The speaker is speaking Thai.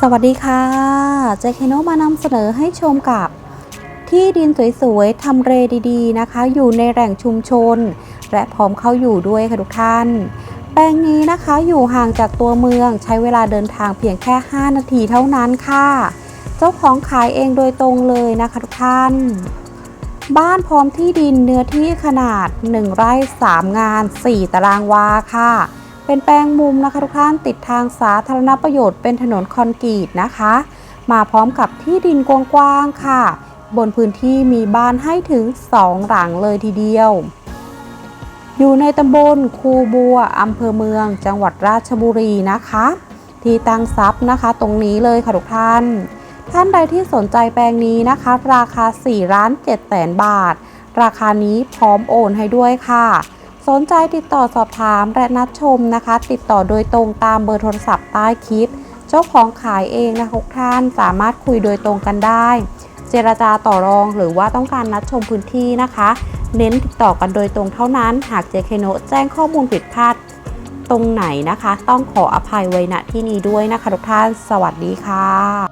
สวัสดีค่ะเจคโนมานำเสนอให้ชมกับที่ดินสวยๆทำเลดีๆนะคะ อยู่ในแหล่งชุมชน และพร้อมเข้าอยู่ด้วยค่ะทุกท่าน แปลงนี้นะคะอยู่ห่างจากตัวเมืองใช้เวลาเดินทางเพียงแค่ 5 นาทีเท่านั้นค่ะ เจ้าของขายเองโดยตรงเลยนะคะทุกท่าน บ้านพร้อมที่ดินเนื้อที่ขนาด 1 ไร่ 3 งาน 4 ตารางวาค่ะ เป็นแปลงมุมนะคะทุกท่านติดทางสาธารณประโยชน์เป็นถนนคอนกรีตนะคะ มาพร้อมกับที่ดินกว้างๆค่ะ บนพื้นที่มีบ้านให้ถึง 2 หลังเลยทีเดียว อยู่ในตำบลคูบัวอำเภอเมือง จังหวัดราชบุรีนะคะ ที่ตั้งทรัพย์นะคะตรงนี้เลยค่ะทุกท่าน ท่านใดที่สนใจแปลงนี้นะคะ ราคา4ล้าน7แสนบาท ราคานี้พร้อมโอนให้ด้วยค่ะ สนใจติดต่อสอบถามและนัดชมนะคะ ติดต่อโดยตรงตามเบอร์โทรศัพท์ใต้คลิป เจ้าของขายเองนะคะทุกท่านสามารถคุยโดยตรงกันได้ เจรจาต่อรองหรือว่าต้องการนัดชมพื้นที่นะคะ เน้นติดต่อกันโดยตรงเท่านั้น หากเจเคโนแจ้งข้อมูลผิดพลาดตรงไหนนะคะ ต้องขออภัยไว้ณที่นี้ด้วยนะคะทุกท่าน สวัสดีค่ะ